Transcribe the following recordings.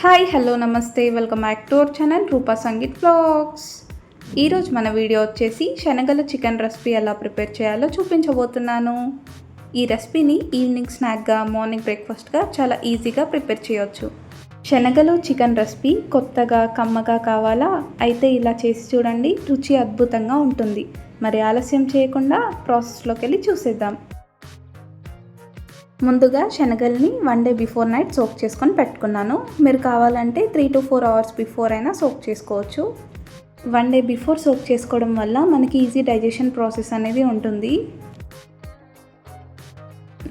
Hi hello namaste. Welcome back to our channel Rupa Sangeet blogs ఈరోజు మన video వచ్చేసి శనగల చికెన్ రెసిపీ ఎలా ప్రిపేర్ చేయాలో చూపించబోతున్నాను. ఈ రెసిపీని ఈవినింగ్ స్నాక్గా మార్నింగ్ బ్రేక్ఫాస్ట్గా చాలా ఈజీగా ప్రిపేర్ చేయొచ్చు. శనగలు చికెన్ రెసిపీ కొత్తగా కమ్మగా కావాలా? అయితే ఇలా చేసి చూడండి రుచి అద్భుతంగా ఉంటుంది. మరి ఆలస్యం చేయకుండా ప్రాసెస్లోకి వెళ్ళి చూసేద్దాం. ముందుగా శనగల్ని one day before night soak చేసుకొని పెట్టుకున్నాను. మీరు కావాలంటే three to four hours before అయినా సోక్ చేసుకోవచ్చు. వన్ డే బిఫోర్ సోక్ చేసుకోవడం వల్ల మనకి ఈజీ డైజెషన్ ప్రాసెస్ అనేది ఉంటుంది.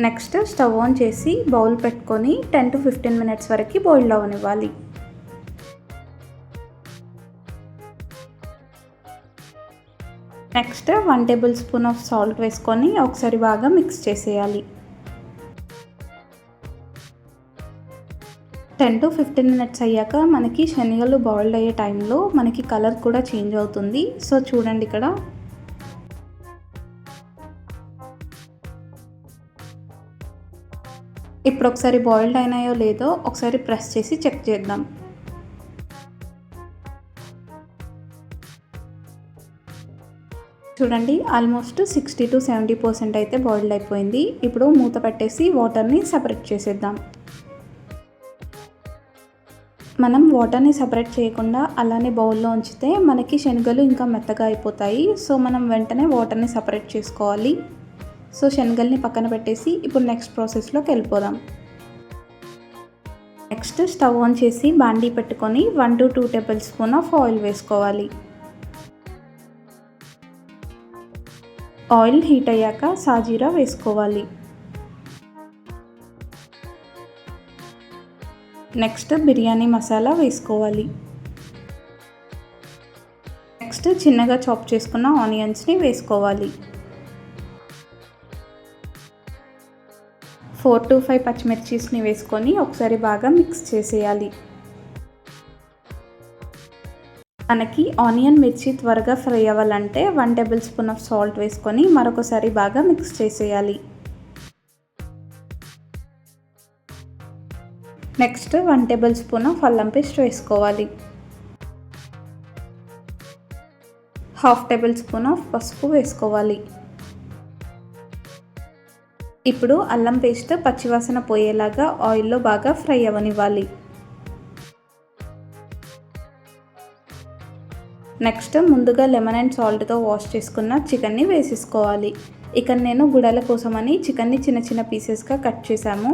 నెక్స్ట్ స్టవ్ ఆన్ చేసి బౌల్ పెట్టుకొని టెన్ టు ఫిఫ్టీన్ మినిట్స్ వరకు boil అవనివ్వాలి. Next one tablespoon of salt వేసుకొని ఒకసారి బాగా మిక్స్ చేసేయాలి. టెన్ టు ఫిఫ్టీన్ మినిట్స్ అయ్యాక మనకి శనగలు బాయిల్డ్ అయ్యే టైంలో మనకి కలర్ కూడా చేంజ్ అవుతుంది. సో చూడండి ఇక్కడ. ఇప్పుడు ఒకసారి బాయిల్డ్ అయినాయో లేదో ఒకసారి ప్రెస్ చేసి చెక్ చేద్దాం. చూడండి almost sixty to seventy percent అయితే బాయిల్డ్ అయిపోయింది. ఇప్పుడు మూత పెట్టేసి వాటర్ని సపరేట్ చేసేద్దాం. మనం వాటర్ని సపరేట్ చేయకుండా అలానే బౌల్లో ఉంచితే మనకి శనగలు ఇంకా మెత్తగా అయిపోతాయి. సో మనం వెంటనే వాటర్ని సపరేట్ చేసుకోవాలి. సో శనగల్ని పక్కన పెట్టేసి ఇప్పుడు నెక్స్ట్ ప్రాసెస్లోకి వెళ్ళిపోదాం. నెక్స్ట్ స్టవ్ ఆన్ చేసి బాండీ పెట్టుకొని one to two tablespoon of oil వేసుకోవాలి. ఆయిల్ హీట్ అయ్యాక సాజీరా వేసుకోవాలి. నెక్స్ట్ బిర్యానీ మసాలా వేసుకోవాలి. నెక్స్ట్ చిన్నగా చాప్ చేసుకున్న ఆనియన్స్ని వేసుకోవాలి. ఫోర్ టు ఫైవ్ పచ్చిమిర్చీస్ని వేసుకొని ఒకసారి బాగా మిక్స్ చేసేయాలి. మనకి ఆనియన్ మిర్చి త్వరగా ఫ్రై అవ్వాలంటే one tablespoon of salt వేసుకొని మరొకసారి బాగా మిక్స్ చేసేయాలి. Next one tablespoon of అల్లం పేస్ట్ వేసుకోవాలి. హాఫ్ టేబుల్ స్పూన్ ఆఫ్ పసుపు వేసుకోవాలి. ఇప్పుడు అల్లం పేస్ట్ పచ్చివాసన పోయేలాగా ఆయిల్లో బాగా ఫ్రై అవ్వనివ్వాలి నెక్స్ట్ ముందుగా లెమన్ అండ్ సాల్ట్తో వాష్ చేసుకున్న చికెన్ని వేసేసుకోవాలి. ఇక నేను గుడల కోసమని చికెన్ని చిన్న చిన్న పీసెస్గా కట్ చేశాము.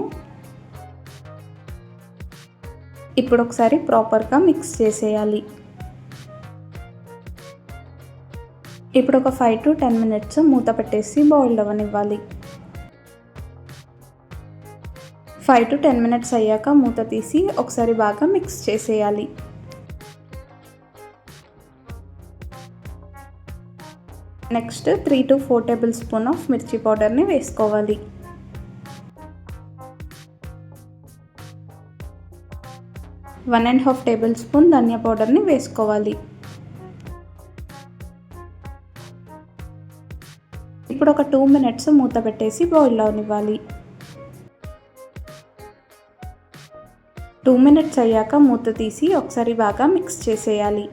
ఇప్పుడు ఒకసారి ప్రాపర్గా మిక్స్ చేసేయాలి. ఇప్పుడు ఒక ఫైవ్ టు టెన్ మినిట్స్ మూత పెట్టేసి బాయిల్డ్ అవ్వనివ్వాలి ఫైవ్ టు టెన్ మినిట్స్ అయ్యాక మూత తీసి ఒకసారి బాగా మిక్స్ చేసేయాలి. Next three to four tablespoon of మిర్చి పౌడర్ని వేసుకోవాలి. One and half tablespoon ధనియా పౌడర్ని వేసుకోవాలి. ఇప్పుడు ఒక టూ మినిట్స్ మూత పెట్టేసి బాయిల్ అవనివ్వాలి. టూ మినిట్స్ అయ్యాక మూత తీసి ఒకసారి బాగా మిక్స్ చేసేయాలి.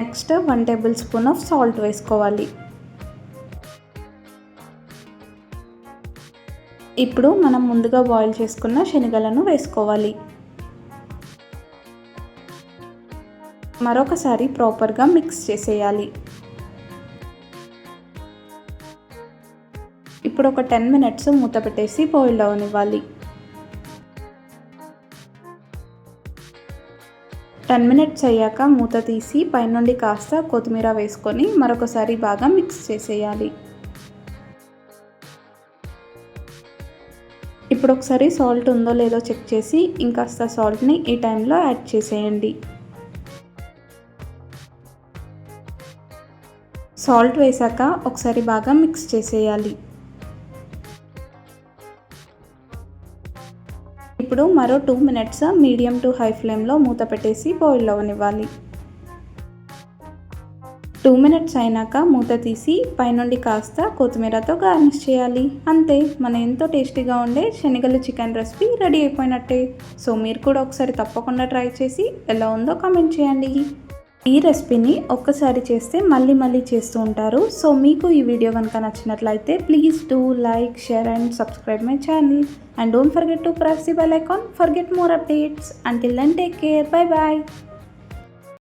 Next one tablespoon of salt వేసుకోవాలి. ఇప్పుడు మనం ముందుగా బాయిల్ చేసుకున్న శనగలను వేసుకోవాలి. మరొకసారి ప్రాపర్గా మిక్స్ చేసేయాలి. ఇప్పుడు ఒక టెన్ మినిట్స్ మూత పెట్టేసి బాయిల్ అవనివ్వాలి. టెన్ మినిట్స్ అయ్యాక మూత తీసి పైనుండి కాస్త కొత్తిమీర వేసుకొని మరొకసారి బాగా మిక్స్ చేసేయాలి. ఇప్పుడు ఒకసారి సాల్ట్ ఉందో లేదో చెక్ చేసి ఇంకాస్త సాల్ట్ని ఈ టైంలో యాడ్ చేసేయండి. సాల్ట్ వేసాక ఒకసారి బాగా మిక్స్ చేసేయాలి. ఇప్పుడు మరో two minutes medium to high ఫ్లేమ్లో మూత పెట్టేసి బాయిల్ అవ్వనివ్వాలి. టూ మినిట్స్ అయినాక మూత తీసి పైనుండి కాస్త కొత్తిమీరతో గార్నిష్ చేయాలి. అంతే మన ఎంతో టేస్టీగా ఉండే శనగలు చికెన్ రెసిపీ రెడీ అయిపోయినట్టే. సో మీరు కూడా ఒకసారి తప్పకుండా ట్రై చేసి ఎలా ఉందో కామెంట్ చేయండి. ఈ రెసిపీని ఒక్కసారి చేస్తే మళ్ళీ మళ్ళీ చేస్తూ ఉంటారు. సో మీకు ఈ వీడియో కనుక నచ్చినట్లయితే please do like share and subscribe my channel. And don't forget to press the bell icon. Forget more updates. Until then take care. Bye bye.